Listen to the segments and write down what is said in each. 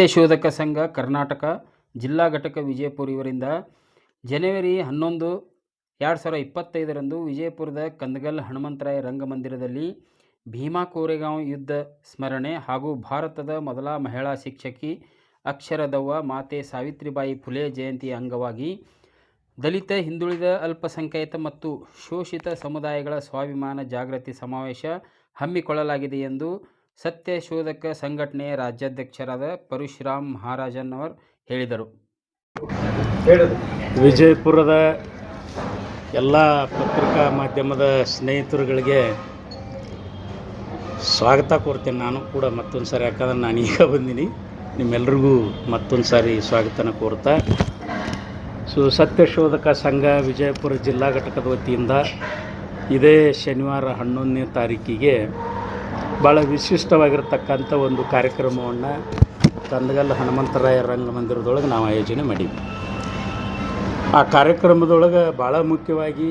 ಸತ್ಯಶೋಧಕ ಸಂಘ ಕರ್ನಾಟಕ ಜಿಲ್ಲಾ ಘಟಕ ವಿಜಯಪುರ ಇವರಿಂದ ಜನವರಿ ಹನ್ನೊಂದು, ಎರಡು ಸಾವಿರದ ಇಪ್ಪತ್ತೈದರಂದು ವಿಜಯಪುರದ ಕಂದಗಲ್ ಹನುಮಂತರಾಯ ರಂಗಮಂದಿರದಲ್ಲಿ ಭೀಮಾ ಕೋರೆಗಾಂವ್ ಯುದ್ಧ ಸ್ಮರಣೆ ಹಾಗೂ ಭಾರತದ ಮೊದಲ ಮಹಿಳಾ ಶಿಕ್ಷಕಿ ಅಕ್ಷರದವ್ವ ಮಾತೆ ಸಾವಿತ್ರಿಬಾಯಿ ಫುಲೆ ಜಯಂತಿಯ ಅಂಗವಾಗಿ ದಲಿತ, ಹಿಂದುಳಿದ, ಅಲ್ಪಸಂಖ್ಯಾತ ಮತ್ತು ಶೋಷಿತ ಸಮುದಾಯಗಳ ಸ್ವಾಭಿಮಾನ ಜಾಗೃತಿ ಸಮಾವೇಶ ಹಮ್ಮಿಕೊಳ್ಳಲಾಗಿದೆ ಎಂದು ಸತ್ಯಶೋಧಕ ಸಂಘಟನೆಯ ರಾಜ್ಯಾಧ್ಯಕ್ಷರಾದ ಪರಶುರಾಮ್ ಮಹಾರಾಜನ್ ಅವರು ಹೇಳಿದರು. ವಿಜಯಪುರದ ಎಲ್ಲ ಪತ್ರಿಕಾ ಮಾಧ್ಯಮದ ಸ್ನೇಹಿತರುಗಳಿಗೆ ಸ್ವಾಗತ ಕೋರ್ತೇನೆ. ನಾನು ಕೂಡ ಮತ್ತೊಂದು ಸಾರಿ ಯಾಕಂದ್ರೆ ನಾನು ಈಗ ಬಂದೀನಿ. ನಿಮ್ಮೆಲ್ರಿಗೂ ಮತ್ತೊಂದು ಸಾರಿ ಸ್ವಾಗತನ ಕೋರ್ತಾ. ಸೊ ಸತ್ಯಶೋಧಕ ಸಂಘ ವಿಜಯಪುರ ಜಿಲ್ಲಾ ಘಟಕದ ವತಿಯಿಂದ ಇದೇ ಶನಿವಾರ ಹನ್ನೊಂದನೇ ತಾರೀಕಿಗೆ ಭಾಳ ವಿಶಿಷ್ಟವಾಗಿರ್ತಕ್ಕಂಥ ಒಂದು ಕಾರ್ಯಕ್ರಮವನ್ನು ಕಂದಗಲ್ ಹನುಮಂತರಾಯ ರಂಗಮಂದಿರದೊಳಗೆ ನಾವು ಆಯೋಜನೆ ಮಾಡೀವಿ ಆ ಕಾರ್ಯಕ್ರಮದೊಳಗೆ ಭಾಳ ಮುಖ್ಯವಾಗಿ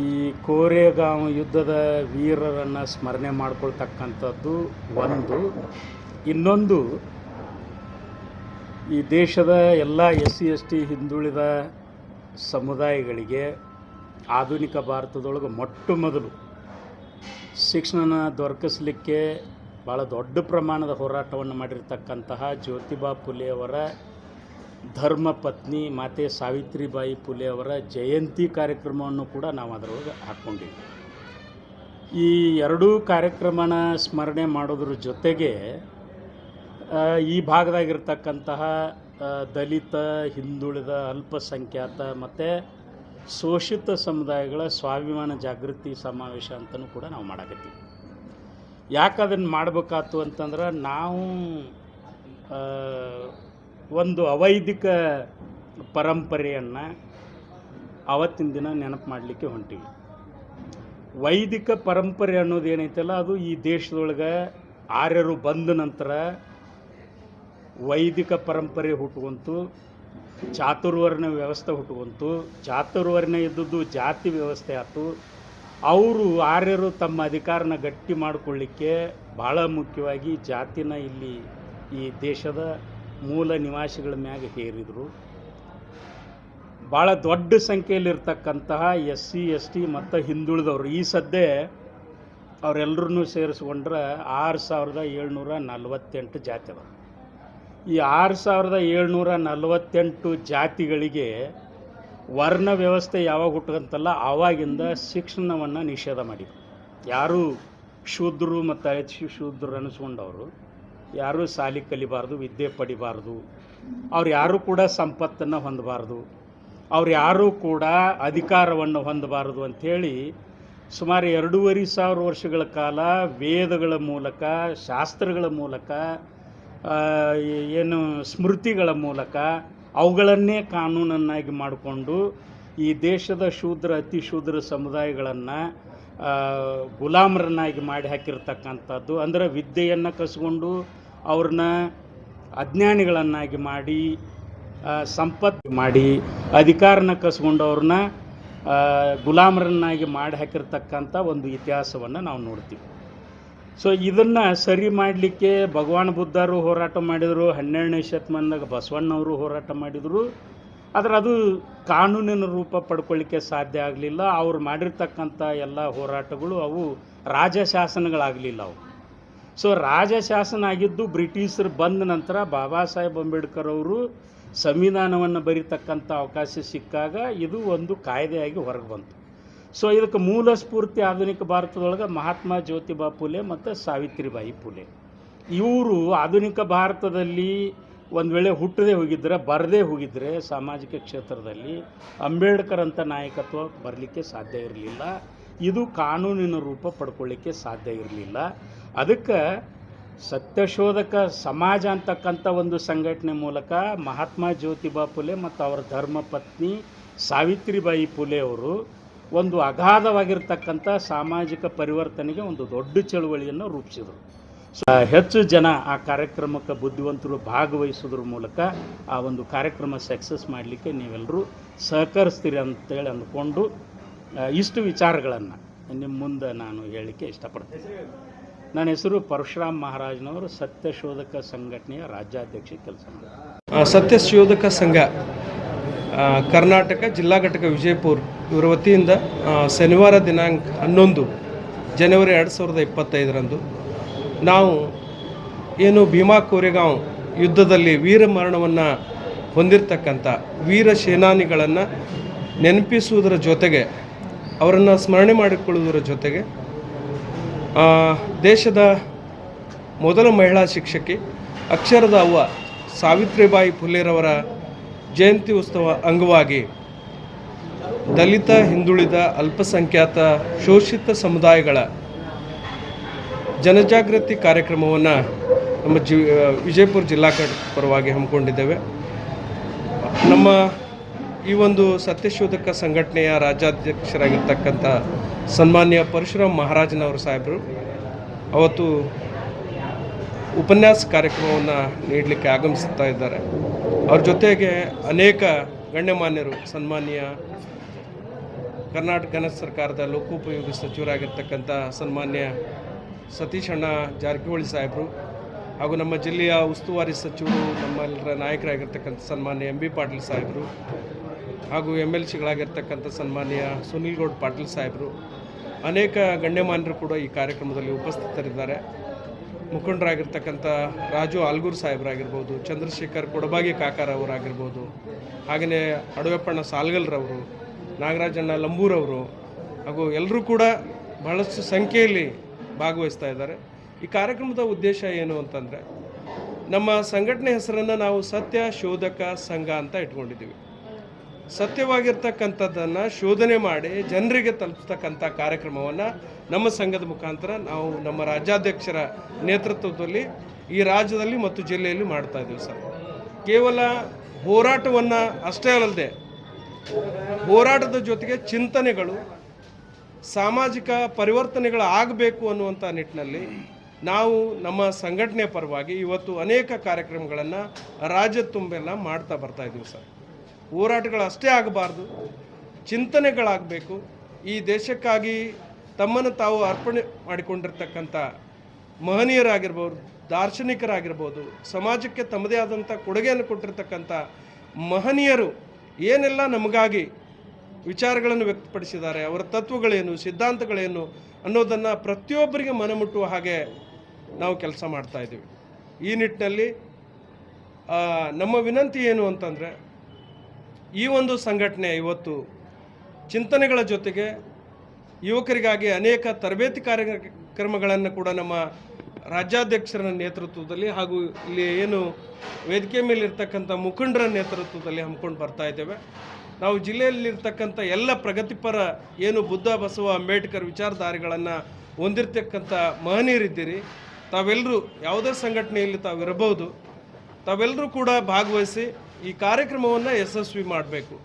ಈ ಕೋರೆಗಾಂವ್ ಯುದ್ಧದ ವೀರರನ್ನು ಸ್ಮರಣೆ ಮಾಡ್ಕೊಳ್ತಕ್ಕಂಥದ್ದು ಒಂದು. ಇನ್ನೊಂದು, ಈ ದೇಶದ ಎಲ್ಲ ಎಸ್ ಸಿ ಎಸ್ ಟಿ ಹಿಂದುಳಿದ ಸಮುದಾಯಗಳಿಗೆ ಆಧುನಿಕ ಭಾರತದೊಳಗೆ ಮೊಟ್ಟ ಮೊದಲು ಶಿಕ್ಷಣ ದೊರಕಿಸಲಿಕ್ಕೆ ಭಾಳ ದೊಡ್ಡ ಪ್ರಮಾಣದ ಹೋರಾಟವನ್ನು ಮಾಡಿರ್ತಕ್ಕಂತಹ ಜ್ಯೋತಿಬಾ ಫುಲೆ ಅವರ ಧರ್ಮ ಪತ್ನಿ ಮಾತೆ ಸಾವಿತ್ರಿಬಾಯಿ ಫುಲೆ ಅವರ ಜಯಂತಿ ಕಾರ್ಯಕ್ರಮವನ್ನು ಕೂಡ ನಾವು ಅದರೊಳಗೆ ಹಾಕ್ಕೊಂಡಿವಿ ಈ ಎರಡೂ ಕಾರ್ಯಕ್ರಮನ ಸ್ಮರಣೆ ಮಾಡೋದ್ರ ಜೊತೆಗೆ ಈ ಭಾಗದಾಗಿರ್ತಕ್ಕಂತಹ ದಲಿತ, ಹಿಂದುಳಿದ, ಅಲ್ಪಸಂಖ್ಯಾತ ಮತ್ತು ಶೋಷಿತ ಸಮುದಾಯಗಳ ಸ್ವಾಭಿಮಾನ ಜಾಗೃತಿ ಸಮಾವೇಶ ಅಂತಲೂ ಕೂಡ ನಾವು ಮಾಡಕತ್ತೀವಿ. ಯಾಕೆ ಅದನ್ನು ಮಾಡಬೇಕಾತು ಅಂತಂದ್ರೆ ನಾವು ಒಂದು ಅವೈದಿಕ ಪರಂಪರೆಯನ್ನು ಅವತ್ತಿನ ದಿನ ನೆನಪು ಮಾಡಲಿಕ್ಕೆ ಹೊಂಟೀವಿ. ವೈದಿಕ ಪರಂಪರೆ ಅನ್ನೋದು ಏನೈತಲ್ಲ, ಅದು ಈ ದೇಶದೊಳಗೆ ಆರ್ಯರು ಬಂದ ನಂತರ ವೈದಿಕ ಪರಂಪರೆ ಹುಟ್ಟುವಂತು ಚಾತುರ್ವರ್ಣ ವ್ಯವಸ್ಥೆ ಹುಟ್ಟುವಂತು, ಚಾತುರ್ವರ್ಣ ಇದ್ದದ್ದು ಜಾತಿ ವ್ಯವಸ್ಥೆ ಆಯ್ತು ಅವರು ಆರ್ಯರು ತಮ್ಮ ಅಧಿಕಾರನ ಗಟ್ಟಿ ಮಾಡಿಕೊಳ್ಳಿಕ್ಕೆ ಭಾಳ ಮುಖ್ಯವಾಗಿ ಜಾತಿನ ಇಲ್ಲಿ ಈ ದೇಶದ ಮೂಲ ನಿವಾಸಿಗಳ ಮ್ಯಾಗ ಹೇರಿದರು. ಭಾಳ ದೊಡ್ಡ ಸಂಖ್ಯೆಯಲ್ಲಿರ್ತಕ್ಕಂತಹ ಎಸ್ ಸಿ ಎಸ್ ಟಿ ಮತ್ತು ಹಿಂದುಳಿದವರು. ಈ ಸದ್ಯ ಅವರೆಲ್ಲರನ್ನೂ ಸೇರಿಸ್ಕೊಂಡ್ರೆ ಆರು ಸಾವಿರದ ಏಳ್ನೂರ ನಲ್ವತ್ತೆಂಟು ಜಾತಿ ಅದಾವೆ. ಈ ಆರು ಸಾವಿರದ ಏಳ್ನೂರ ನಲವತ್ತೆಂಟು ಜಾತಿಗಳಿಗೆ ವರ್ಣ ವ್ಯವಸ್ಥೆ ಯಾವಾಗ ಹುಟ್ಟುಕಂತಲ್ಲ ಆವಾಗಿಂದ ಶಿಕ್ಷಣವನ್ನು ನಿಷೇಧ ಮಾಡಿದ್ರು. ಯಾರು ಶೂದ್ರರು ಮತ್ತು ಅತಿ ಶೂದ್ರರು ಅನಿಸ್ಕೊಂಡವರು. ಯಾರೂ ಸಾಲಿ ಕಲಿಬಾರ್ದು, ವಿದ್ಯೆ ಪಡಿಬಾರ್ದು. ಅವ್ರು ಯಾರೂ ಕೂಡ ಸಂಪತ್ತನ್ನು ಹೊಂದಬಾರ್ದು. ಅವ್ರು ಯಾರೂ ಕೂಡ ಅಧಿಕಾರವನ್ನು ಹೊಂದಬಾರ್ದು ಅಂಥೇಳಿ ಸುಮಾರು ಎರಡೂವರೆ ಸಾವಿರ ವರ್ಷಗಳ ಕಾಲ ವೇದಗಳ ಮೂಲಕ, ಶಾಸ್ತ್ರಗಳ ಮೂಲಕ ಏನು ಸ್ಮೃತಿಗಳ ಮೂಲಕ ಅವುಗಳನ್ನೇ ಕಾನೂನನ್ನಾಗಿ ಮಾಡಿಕೊಂಡು ಈ ದೇಶದ ಶೂದ್ರ, ಅತಿ ಶೂದ್ರ ಸಮುದಾಯಗಳನ್ನು ಗುಲಾಮರನ್ನಾಗಿ ಮಾಡಿ ಹಾಕಿರ್ತಕ್ಕಂಥದ್ದು. ಅಂದರೆ ವಿದ್ಯೆಯನ್ನು ಕಸ್ಕೊಂಡು ಅವ್ರನ್ನ ಅಜ್ಞಾನಿಗಳನ್ನಾಗಿ ಮಾಡಿ ಸಂಪತ್ತು ಮಾಡಿ, ಅಧಿಕಾರನ ಕಸ್ಕೊಂಡು ಅವ್ರನ್ನ ಗುಲಾಮರನ್ನಾಗಿ ಮಾಡಿ ಹಾಕಿರ್ತಕ್ಕಂಥ ಒಂದು ಇತಿಹಾಸವನ್ನು ನಾವು ನೋಡ್ತೀವಿ. ಸೊ ಇದನ್ನು ಸರಿ ಮಾಡಲಿಕ್ಕೆ ಭಗವಾನ್ ಬುದ್ಧರು ಹೋರಾಟ ಮಾಡಿದರು, ಹನ್ನೆರಡನೇ ಶತಮಾನದಾಗ ಬಸವಣ್ಣವರು ಹೋರಾಟ ಮಾಡಿದರು. ಆದರೆ ಅದು ಕಾನೂನಿನ ರೂಪ ಪಡ್ಕೊಳ್ಳಿಕ್ಕೆ ಸಾಧ್ಯ ಆಗಲಿಲ್ಲ. ಅವ್ರು ಮಾಡಿರ್ತಕ್ಕಂಥ ಎಲ್ಲ ಹೋರಾಟಗಳು ಅವು ರಾಜಶಾಸನಗಳಾಗಲಿಲ್ಲ ಅವು. ಸೊ ರಾಜಶಾಸನ ಆಗಿದ್ದು ಬ್ರಿಟಿಷರು ಬಂದ ನಂತರ ಬಾಬಾ ಸಾಹೇಬ್ ಅಂಬೇಡ್ಕರ್ ಅವರು ಸಂವಿಧಾನವನ್ನು ಬರೀತಕ್ಕಂಥ ಅವಕಾಶ ಸಿಕ್ಕಾಗ ಇದು ಒಂದು ಕಾಯ್ದೆಯಾಗಿ ಹೊರಗೆ ಬಂತು. ಸೊ ಇದಕ್ಕೆ ಮೂಲ ಸ್ಫೂರ್ತಿ ಆಧುನಿಕ ಭಾರತದೊಳಗೆ ಮಹಾತ್ಮ ಜ್ಯೋತಿಬಾ ಫುಲೆ ಮತ್ತು ಸಾವಿತ್ರಿಬಾಯಿ ಫುಲೆ ಇವರು ಆಧುನಿಕ ಭಾರತದಲ್ಲಿ ಒಂದು ವೇಳೆ ಹುಟ್ಟದೇ ಹೋಗಿದ್ರೆ, ಬರದೇ ಹೋಗಿದ್ರೆ ಸಾಮಾಜಿಕ ಕ್ಷೇತ್ರದಲ್ಲಿ ಅಂಬೇಡ್ಕರ್ ಅಂತ ನಾಯಕತ್ವ ಬರಲಿಕ್ಕೆ ಸಾಧ್ಯ ಇರಲಿಲ್ಲ. ಇದು ಕಾನೂನಿನ ರೂಪ ಪಡ್ಕೊಳ್ಳಿಕ್ಕೆ ಸಾಧ್ಯ ಇರಲಿಲ್ಲ. ಅದಕ್ಕೆ ಸತ್ಯಶೋಧಕ ಸಮಾಜ ಅಂತಕ್ಕಂಥ ಒಂದು ಸಂಘಟನೆ ಮೂಲಕ ಮಹಾತ್ಮ ಜ್ಯೋತಿಬಾ ಫುಲೆ ಮತ್ತು ಅವರ ಧರ್ಮಪತ್ನಿ ಸಾವಿತ್ರಿಬಾಯಿ ಫುಲೆ ಅವರು ಒಂದು ಅಗಾಧವಾಗಿರ್ತಕ್ಕಂಥ ಸಾಮಾಜಿಕ ಪರಿವರ್ತನೆಗೆ ಒಂದು ದೊಡ್ಡ ಚಳುವಳಿಯನ್ನು ರೂಪಿಸಿದರು. ಹೆಚ್ಚು ಜನ ಆ ಕಾರ್ಯಕ್ರಮಕ್ಕೆ ಬುದ್ಧಿವಂತರು ಭಾಗವಹಿಸೋದ್ರ ಮೂಲಕ ಆ ಒಂದು ಕಾರ್ಯಕ್ರಮ ಸಕ್ಸಸ್ ಮಾಡಲಿಕ್ಕೆ ನೀವೆಲ್ಲರೂ ಸಹಕರಿಸ್ತೀರಿ ಅಂತೇಳಿ ಅಂದ್ಕೊಂಡು ಇಷ್ಟು ವಿಚಾರಗಳನ್ನು ನಿಮ್ಮ ಮುಂದೆ ನಾನು ಹೇಳಲಿಕ್ಕೆ ಇಷ್ಟಪಡ್ತೀನಿ. ನನ್ನ ಹೆಸರು ಪರಶುರಾಮ್ ಮಹಾರಾಜ್ನವರು, ಸತ್ಯಶೋಧಕ ಸಂಘಟನೆಯ ರಾಜ್ಯಾಧ್ಯಕ್ಷ ಕೆಲಸ ಸತ್ಯಶೋಧಕ ಸಂಘ ಕರ್ನಾಟಕ ಜಿಲ್ಲಾ ಘಟಕ ವಿಜಯಪುರ. ಇವರ ವತಿಯಿಂದ ಶನಿವಾರ ದಿನಾಂಕ ಹನ್ನೊಂದು, ಜನವರಿ ಎರಡು ಸಾವಿರದ ಇಪ್ಪತ್ತೈದರಂದು ನಾವು ಏನು ಭೀಮಾ ಕೋರೆಗಾಂವ್ ಯುದ್ಧದಲ್ಲಿ ವೀರ ಮರಣವನ್ನು ಹೊಂದಿರತಕ್ಕಂಥ ವೀರ ಸೇನಾನಿಗಳನ್ನು ನೆನಪಿಸುವುದರ ಜೊತೆಗೆ, ಅವರನ್ನು ಸ್ಮರಣೆ ಮಾಡಿಕೊಳ್ಳುವುದರ ಜೊತೆಗೆ ದೇಶದ ಮೊದಲ ಮಹಿಳಾ ಶಿಕ್ಷಕಿ ಅಕ್ಷರದ ಅವ್ವ ಸಾವಿತ್ರಿಬಾಯಿ ಫುಲೆರವರ ಜಯಂತಿ ಉತ್ಸವ ಅಂಗವಾಗಿ ದಲಿತ ಹಿಂದುಳಿದ ಅಲ್ಪಸಂಖ್ಯಾತ ಶೋಷಿತ ಸಮುದಾಯಗಳ ಜನಜಾಗೃತಿ ಕಾರ್ಯಕ್ರಮವನ್ನು ನಮ್ಮ ಜಿ ವಿಜಯಪುರ ಜಿಲ್ಲಾ ಪರವಾಗಿ ಹಮ್ಮಿಕೊಂಡಿದ್ದೇವೆ. ನಮ್ಮ ಈ ಒಂದು ಸತ್ಯಶೋಧಕ ಸಂಘಟನೆಯ ರಾಜ್ಯಾಧ್ಯಕ್ಷರಾಗಿರ್ತಕ್ಕಂಥ ಸನ್ಮಾನ್ಯ ಪರಶುರಾಮ್ ಮಹಾರಾಜನವರು ಸಾಹೇಬರು, ಅವತ್ತು ಉಪನ್ಯಾಸ ಕಾರ್ಯಕ್ರಮವನ್ನು ನೀಡಲಿಕ್ಕೆ ಆಗಮಿಸ್ತಾ ಇದ್ದಾರೆ. ಅವ್ರ ಜೊತೆಗೆ ಅನೇಕ ಗಣ್ಯಮಾನ್ಯರು, ಸನ್ಮಾನ್ಯ ಕರ್ನಾಟಕ ಸರ್ಕಾರದ ಲೋಕೋಪಯೋಗಿ ಸಚಿವರಾಗಿರ್ತಕ್ಕಂಥ ಸನ್ಮಾನ್ಯ ಸತೀಶ್ ಅಣ್ಣ ಜಾರಕಿಹೊಳಿ ಸಾಹೇಬರು ಹಾಗೂ ನಮ್ಮ ಜಿಲ್ಲೆಯ ಉಸ್ತುವಾರಿ ಸಚಿವರು, ನಮ್ಮೆಲ್ಲರ ನಾಯಕರಾಗಿರ್ತಕ್ಕಂಥ ಸನ್ಮಾನ್ಯ ಎಂ ಬಿ ಪಾಟೀಲ್ ಸಾಹೇಬರು ಹಾಗೂ ಎಂ ಎಲ್ ಸಿಗಳಾಗಿರ್ತಕ್ಕಂಥ ಸನ್ಮಾನ್ಯ ಸುನಿಲ್ ಗೌಡ್ ಪಾಟೀಲ್ ಸಾಹೇಬರು. ಅನೇಕ ಗಣ್ಯಮಾನ್ಯರು ಕೂಡ ಈ ಕಾರ್ಯಕ್ರಮದಲ್ಲಿ ಉಪಸ್ಥಿತರಿದ್ದಾರೆ. ಮುಖಂಡರಾಗಿರ್ತಕ್ಕಂಥ ರಾಜು ಆಲ್ಗೂರ್ ಸಾಹೇಬರಾಗಿರ್ಬೋದು, ಚಂದ್ರಶೇಖರ್ ಕೊಡಬಾಗಿ ಕಾಕಾರ ಅವರಾಗಿರ್ಬೋದು, ಹಾಗೆಯೇ ಅಡವೆಪ್ಪಣ್ಣ ಸಾಲ್ಗಲ್ರವರು, ನಾಗರಾಜಣ್ಣ ಲಂಬೂರವರು, ಹಾಗೂ ಎಲ್ಲರೂ ಕೂಡ ಬಹಳಷ್ಟು ಸಂಖ್ಯೆಯಲ್ಲಿ ಭಾಗವಹಿಸ್ತಾ ಇದ್ದಾರೆ. ಈ ಕಾರ್ಯಕ್ರಮದ ಉದ್ದೇಶ ಏನು ಅಂತಂದರೆ, ನಮ್ಮ ಸಂಘಟನೆ ಹೆಸರನ್ನು ನಾವು ಸತ್ಯ ಶೋಧಕ ಸಂಘ ಅಂತ ಇಟ್ಕೊಂಡಿದ್ದೀವಿ. ಸತ್ಯವಾಗಿರ್ತಕ್ಕಂಥದ್ದನ್ನು ಶೋಧನೆ ಮಾಡಿ ಜನರಿಗೆ ತಲುಪಿಸ್ತಕ್ಕಂಥ ಕಾರ್ಯಕ್ರಮವನ್ನು ನಮ್ಮ ಸಂಘದ ಮುಖಾಂತರ ನಾವು ನಮ್ಮ ರಾಜ್ಯಾಧ್ಯಕ್ಷರ ನೇತೃತ್ವದಲ್ಲಿ ಈ ರಾಜ್ಯದಲ್ಲಿ ಮತ್ತು ಜಿಲ್ಲೆಯಲ್ಲಿ ಮಾಡ್ತಾ ಇದ್ದೀವಿ ಸರ್. ಕೇವಲ ಹೋರಾಟವನ್ನು ಅಷ್ಟೇ ಅಲ್ಲದೆ ಹೋರಾಟದ ಜೊತೆಗೆ ಚಿಂತನೆಗಳು, ಸಾಮಾಜಿಕ ಪರಿವರ್ತನೆಗಳು ಆಗಬೇಕು ಅನ್ನುವಂಥ ನಿಟ್ಟಿನಲ್ಲಿ ನಾವು ನಮ್ಮ ಸಂಘಟನೆ ಪರವಾಗಿ ಇವತ್ತು ಅನೇಕ ಕಾರ್ಯಕ್ರಮಗಳನ್ನು ರಾಜ್ಯ ತುಂಬೆಲ್ಲ ಮಾಡ್ತಾ ಬರ್ತಾ ಇದ್ದೀವಿ ಸರ್. ಹೋರಾಟಗಳು ಅಷ್ಟೇ ಆಗಬಾರ್ದು. ಚಿಂತನೆಗಳಾಗಬೇಕು. ಈ ದೇಶಕ್ಕಾಗಿ ತಮ್ಮನ್ನು ತಾವು ಅರ್ಪಣೆ ಮಾಡಿಕೊಂಡಿರ್ತಕ್ಕಂಥ ಮಹನೀಯರಾಗಿರ್ಬೋದು, ದಾರ್ಶನಿಕರಾಗಿರ್ಬೋದು, ಸಮಾಜಕ್ಕೆ ತಮ್ಮದೇ ಆದಂಥ ಕೊಡುಗೆಯನ್ನು ಕೊಟ್ಟಿರ್ತಕ್ಕಂಥ ಮಹನೀಯರು ಏನೆಲ್ಲ ನಮಗಾಗಿ ವಿಚಾರಗಳನ್ನು ವ್ಯಕ್ತಪಡಿಸಿದ್ದಾರೆ, ಅವರ ತತ್ವಗಳೇನು, ಸಿದ್ಧಾಂತಗಳೇನು ಅನ್ನೋದನ್ನು ಪ್ರತಿಯೊಬ್ಬರಿಗೆ ಮನಮುಟ್ಟುವ ಹಾಗೆ ನಾವು ಕೆಲಸ ಮಾಡ್ತಾ ಇದ್ದೀವಿ. ಈ ನಿಟ್ಟಿನಲ್ಲಿ ನಮ್ಮ ವಿನಂತಿ ಏನು ಅಂತಂದರೆ ಈ ಒಂದು ಸಂಘಟನೆ ಇವತ್ತು ಚಿಂತನೆಗಳ ಜೊತೆಗೆ ಯುವಕರಿಗಾಗಿ ಅನೇಕ ತರಬೇತಿ ಕಾರ್ಯಕ್ರಮಗಳನ್ನು ಕೂಡ ನಮ್ಮ ರಾಜ್ಯಾಧ್ಯಕ್ಷರ ನೇತೃತ್ವದಲ್ಲಿ ಹಾಗೂ ಇಲ್ಲಿ ಏನು ವೇದಿಕೆ ಮೇಲೆ ಇರ್ತಕ್ಕಂಥ ಮುಖಂಡರ ನೇತೃತ್ವದಲ್ಲಿ ಹಮ್ಮಿಕೊಂಡು ಬರ್ತಾ ಇದ್ದೇವೆ. ನಾವು ಜಿಲ್ಲೆಯಲ್ಲಿರ್ತಕ್ಕಂಥ ಎಲ್ಲ ಪ್ರಗತಿಪರ ಏನು ಬುದ್ಧ, ಬಸವ, ಅಂಬೇಡ್ಕರ್ ವಿಚಾರಧಾರೆಗಳನ್ನು ಹೊಂದಿರ್ತಕ್ಕಂಥ ಮಹನೀಯರಿದ್ದೀರಿ. ತಾವೆಲ್ಲರೂ ಯಾವುದೇ ಸಂಘಟನೆಯಲ್ಲಿ ತಾವಿರಬಹುದು. ತಾವೆಲ್ಲರೂ ಕೂಡ ಭಾಗವಹಿಸಿ ಈ ಕಾರ್ಯಕ್ರಮವನ್ನು ಯಶಸ್ವಿ ಮಾಡಬೇಕು.